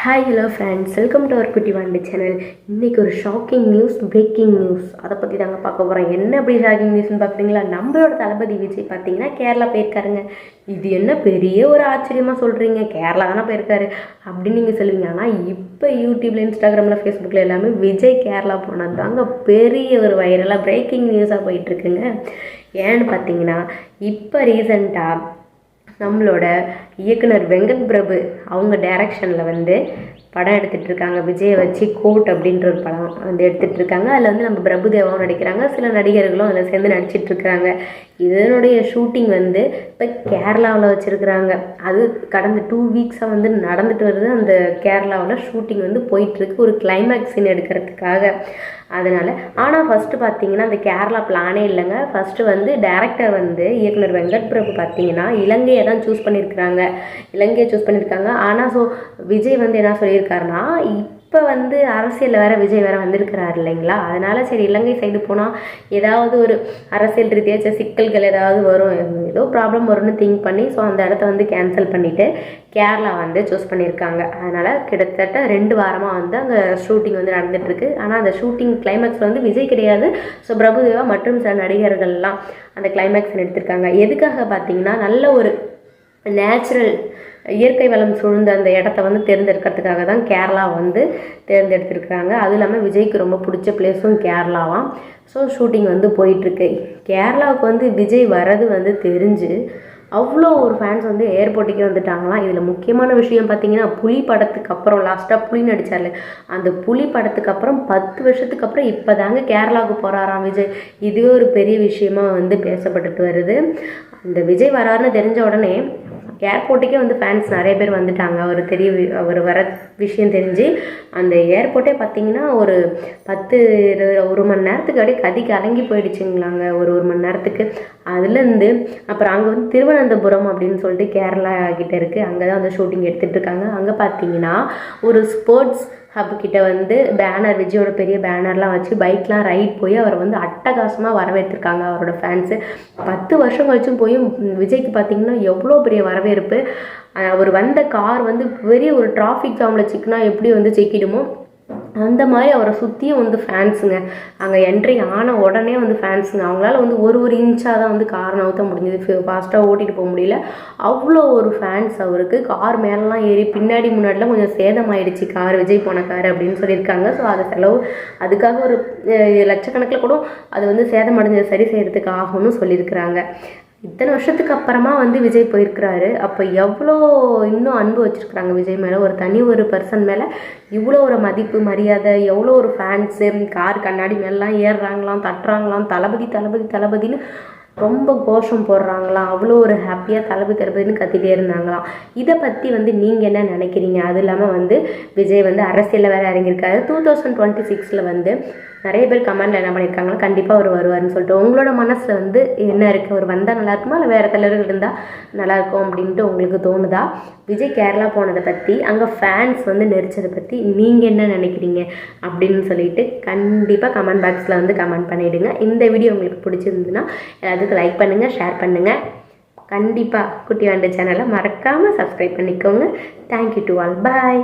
Hi hello friends welcome to our Kutty Vaandi channel இன்றைக்கி ஒரு shocking news breaking news அதை பற்றி தாங்க பார்க்க போகிறோம் என்ன அப்படி ஷாக்கிங் நியூஸ்னு பார்க்குறீங்களா? நம்மளோட தளபதி விஜய் பார்த்தீங்கன்னா கேரளா போயிருக்காருங்க. இது என்ன பெரிய ஒரு ஆச்சரியமாக சொல்கிறீங்க கேரளா தானே போயிருக்காரு. அப்படின்னு நீங்கள் சொல்லுவீங்க. ஆனால் இப்போ யூடியூப்பில் இன்ஸ்டாகிராமில் ஃபேஸ்புக்கில் எல்லாமே விஜய் கேரளா போனது தாங்க பெரிய ஒரு வைரலாக பிரேக்கிங் நியூஸாக போயிட்டுருக்குங்க. ஏன்னு பார்த்தீங்கன்னா இப்போ ரீசண்டாக நம்மளோட இயக்குனர் வெங்கட் பிரபு அவங்க டைரக்ஷனில் வந்து படம் எடுத்துகிட்டு இருக்காங்க. விஜயை வச்சு கோட் அப்படின்ற ஒரு படம் வந்து எடுத்துகிட்டு இருக்காங்க. அதில் வந்து நம்ம பிரபுதேவாவும் நடிக்கிறாங்க. சில நடிகர்களும் அதில் சேர்ந்து நடிச்சிட்டு இருக்கிறாங்க இதனுடைய ஷூட்டிங் வந்து இப்போ கேரளாவில் வச்சுருக்குறாங்க. அது கடந்த டூ வீக்ஸாக வந்து நடந்துட்டு வருது. அந்த கேரளாவில் ஷூட்டிங் வந்து போயிட்டுருக்கு ஒரு கிளைமேக்ஸ் சீன் எடுக்கிறதுக்காக. அதனால் ஆனால் ஃபஸ்ட்டு பார்த்தீங்கன்னா அந்த கேரளா பிளானே இல்லைங்க. ஃபஸ்ட்டு வந்து டேரக்டர் வந்து இயக்குனர் வெங்கட் பிரபு பார்த்தீங்கன்னா இலங்கையை தான் சூஸ் பண்ணியிருக்கிறாங்க. இலங்கையை சூஸ் பண்ணியிருக்காங்க ஆனால் ஸோ விஜய் வந்து என்ன சொல்லியிருக்காருன்னா இப்போ வந்து அரசியலில் வேறு விஜய் வேறு வந்திருக்கிறாரு இல்லைங்களா? அதனால் சரி இலங்கை சைடு போனால் ஏதாவது ஒரு அரசியல் ரீதியாக சிக்கல்கள் ஏதாவது வரும். ஏதோ ப்ராப்ளம் வரும்னு திங்க் பண்ணி ஸோ அந்த இடத்த வந்து கேன்சல் பண்ணிவிட்டு கேரளா வந்து சூஸ் பண்ணியிருக்காங்க. அதனால் கிட்டத்தட்ட ரெண்டு வாரமாக வந்து அங்கே ஷூட்டிங் வந்து நடந்துகிட்ருக்கு ஆனால் அந்த ஷூட்டிங் கிளைமேக்ஸ் வந்து விஜய் கிடையாது. ஸோ பிரபுதேவா மற்றும் சில நடிகர்கள்லாம் அந்த கிளைமேக்ஸ் எடுத்திருக்காங்க. எதுக்காக பார்த்தீங்கன்னா நல்ல ஒரு நேச்சுரல் இயற்கை வளம் சூழ்ந்த அந்த இடத்த வந்து தேர்ந்தெடுக்கிறதுக்காக தான் கேரளா வந்து தேர்ந்தெடுத்திருக்கிறாங்க. அதுவும் இல்லாமல் விஜய்க்கு ரொம்ப பிடிச்ச பிளேஸும் கேரளாவாம் ஸோ ஷூட்டிங் வந்து போயிட்டுருக்கு. கேரளாவுக்கு வந்து விஜய் வர்றது வந்து தெரிஞ்சு அவ்வளோ ஒரு ஃபேன்ஸ் வந்து ஏர்போர்ட்டுக்கே வந்துட்டாங்களாம். இதில் முக்கியமான விஷயம் பார்த்தீங்கன்னா புலி படத்துக்கு அப்புறம் லாஸ்ட்டாக புலி நடித்தார்ல அந்த புலி படத்துக்கு அப்புறம் பத்து வருஷத்துக்கு அப்புறம் இப்போ தாங்க கேரளாவுக்கு போகிறாராம் விஜய். இதுவே ஒரு பெரிய விஷயமா வந்து பேசப்பட்டுட்டு வருது. அந்த விஜய் வராருன்னு தெரிஞ்ச உடனே ஏர்போர்ட்டுக்கே வந்து ஃபேன்ஸ் நிறைய பேர் வந்துட்டாங்க. அவர் தெரிய அவர் வர விஷயம் தெரிஞ்சு அந்த ஏர்போர்ட்டே பார்த்தீங்கன்னா ஒரு பத்து ஒரு மணி நேரத்துக்கு அப்படியே கதி கலங்கி போயிடுச்சுங்களாங்க. ஒரு ஒரு மணி நேரத்துக்கு அதுலேருந்து அப்புறம் அங்கே வந்து திருவனந்தபுரம் அப்படின்னு சொல்லிட்டு கேரளா கிட்டே இருக்குது அங்கே தான் வந்து ஷூட்டிங் எடுத்துகிட்டு இருக்காங்க. அங்கே பார்த்தீங்கன்னா ஒரு ஸ்போர்ட்ஸ் ஹப் கிட்ட வந்து பேனர் விஜயோட பெரிய பேனர்லாம் வச்சு பைக்லாம் ரைட் போய் அவரை வந்து அட்டகாசமாக வரவேற்றிருக்காங்க அவரோட ஃபேன்ஸு பத்து வருஷம் கழிச்சும் போய் விஜய்க்கு பார்த்தீங்கன்னா எவ்வளோ பெரிய வரவேற்பு. அவர் வந்த கார் வந்து பெரிய ஒரு டிராஃபிக் ஜாமில் சிக்கினா எப்படி வந்து சிக்கிடுமோ அந்த மாதிரி அவரை சுற்றியும் வந்து ஃபேன்ஸுங்க அங்கே என்ட்ரி ஆன உடனே வந்து ஃபேன்ஸுங்க அவங்களால வந்து ஒரு ஒரு இன்ச்சாக தான் வந்து கார் நவுத்த முடிஞ்சது. ஃபாஸ்ட்டாக ஓட்டிகிட்டு போக முடியல. அவ்வளோ ஒரு ஃபேன்ஸ் அவருக்கு. கார் மேலெலாம் ஏறி பின்னாடி முன்னாடிலாம் கொஞ்சம் சேதமாயிடுச்சு. கார் விஜய் போன கார் அப்படின்னு சொல்லியிருக்காங்க. ஸோ அதை செலவு அதுக்காக ஒரு லட்சக்கணக்கில் கூட அது வந்து சேதம் சரி செய்கிறதுக்கு ஆகும்னு சொல்லியிருக்கிறாங்க. இத்தனை வருஷத்துக்கு அப்புறமா வந்து விஜய் போயிருக்கிறாரு. அப்போ எவ்வளோ இன்னும் அன்பு வச்சுருக்குறாங்க விஜய் மேலே? ஒரு தனி ஒரு பர்சன் மேலே இவ்வளோ ஒரு மதிப்பு மரியாதை எவ்வளோ ஒரு ஃபேன்ஸு கார் கண்ணாடி மேலாம் ஏறுறாங்களாம் தட்டுறாங்களாம் தளபதி தளபதி தளபதின்னு ரொம்ப கோஷம் போடுறாங்களாம். அவ்வளோ ஒரு ஹாப்பியாக தளபதி தளபதினு கத்திட்டே இருந்தாங்களாம். இதை பற்றி வந்து நீங்கள் என்ன நினைக்கிறீங்க? அது இல்லாமல் வந்து விஜய் வந்து அரசியலில் வேறு இறங்கியிருக்காரு. டூ தௌசண்ட் டுவெண்ட்டி சிக்ஸில் வந்து நிறைய பேர் கமெண்டில் என்ன பண்ணியிருக்காங்களா கண்டிப்பாக அவர் வருவார்னு சொல்லிட்டு உங்களோட மனசில் வந்து என்ன இருக்குது அவர் வந்தால் நல்லா இருக்குமா? இல்லை வேறு தலைவர்கள் இருந்தால் நல்லாயிருக்கும் அப்படின்ட்டு உங்களுக்கு தோணுதா? விஜய் கேரளா போனதை பற்றி அங்கே ஃபேன்ஸ் வந்து நெரிச்சதை பற்றி நீங்கள் என்ன நினைக்கிறீங்க? அப்படின்னு சொல்லிட்டு கண்டிப்பாக கமெண்ட் பாக்ஸில் வந்து கமெண்ட் பண்ணிவிடுங்க இந்த வீடியோ உங்களுக்கு பிடிச்சிருந்துன்னா எல்லாத்துக்கும் லைக் பண்ணுங்கள் ஷேர் பண்ணுங்கள் கண்டிப்பாக குட்டி வாண்ட சேனலை மறக்காமல் சப்ஸ்கிரைப் பண்ணிக்கோங்க. Thank you to all bye